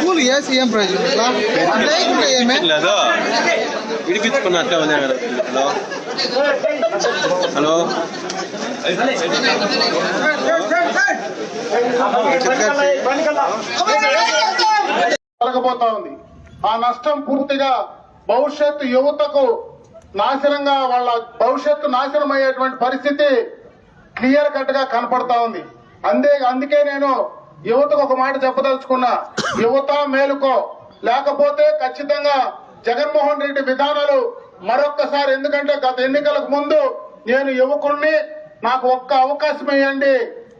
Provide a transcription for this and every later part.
Cool A C M price ಇಲ್ಲ like ಇದೆ ಏಮೆ ಇಲ್ಲ ಅದು విడిపించుకున్నట్టే ఉంది హలో? హలో? జరగబోతా ఉంది. ఆ నష్టం పూర్తిగా భవిష్యత్తు యువతకు నాశనంగా వాళ్ళ భవిష్యత్తు నాశనం అయ్యేటువంటి పరిస్థితి క్లియర్ కట్గా కనపడతా ఉంది. అందే అందుకే నేను యువతకు ఒక మాట చెప్పదలుచుకున్నా. యువత మేలుకో. లేకపోతే ఖచ్చితంగా జగన్మోహన్ రెడ్డి విధానాలు మరొక్కసారి ఎందుకంటే గత ఎన్నికలకు ముందు నేను యువకుడిని నాకు ఒక్క అవకాశం ఇవ్వండి.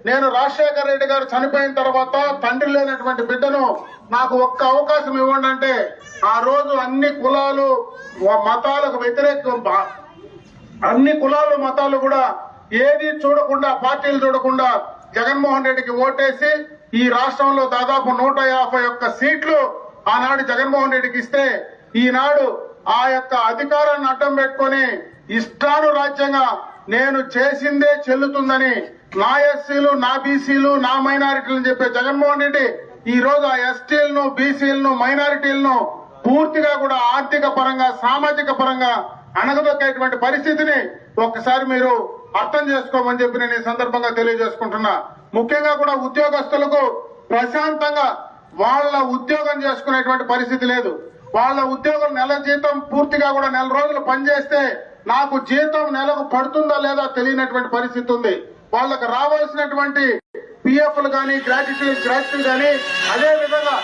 నేను రాజశేఖర రెడ్డి గారు చనిపోయిన తర్వాత తండ్రి లేనటువంటి బిడ్డను నాకు ఒక్క అవకాశం ఇవ్వండి అంటే ఆ రోజు అన్ని కులాలు మతాలకు వ్యతిరేకం అన్ని కులాలు మతాలు కూడా ఏది చూడకుండా పార్టీలు చూడకుండా జగన్మోహన్ రెడ్డికి ఓటేసి ఈ రాష్ట్రంలో దాదాపు నూట యాభై ఒక్క సీట్లు ఆనాడు జగన్మోహన్ రెడ్డికి ఇస్తే ఈనాడు ఆ యొక్క అధికారాన్ని అడ్డం పెట్టుకొని ఇష్టానురాజ్యంగా నేను చేసిందే చెల్లుతుందని నా ఎస్సీలు నా బీసీలు నా మైనారిటీలు చెప్పే జగన్మోహన్ రెడ్డి ఈ రోజు ఆ ఎస్టీలను బీసీలను మైనారిటీలను పూర్తిగా కూడా ఆర్థిక పరంగా సామాజిక పరంగా అణగదొక్కేటువంటి పరిస్థితిని ఒక్కసారి మీరు అర్థం చేసుకోమని చెప్పి నేను ఈ సందర్భంగా తెలియజేసుకుంటున్నా. ముఖ్యంగా కూడా ఉద్యోగస్తులకు ప్రశాంతంగా వాళ్ళ ఉద్యోగం చేసుకునేటువంటి పరిస్థితి లేదు. వాళ్ళ ఉద్యోగం నెల జీతం పూర్తిగా కూడా నెల రోజులు పనిచేస్తే నాకు జీతం నెలకు పడుతుందా లేదా తెలియనటువంటి పరిస్థితి ఉంది. వాళ్ళకు రావాల్సినటువంటి పిఎఫ్లు కానీ గ్రాట్యుటీ గ్రాట్యుటీ కానీ అదే విధంగా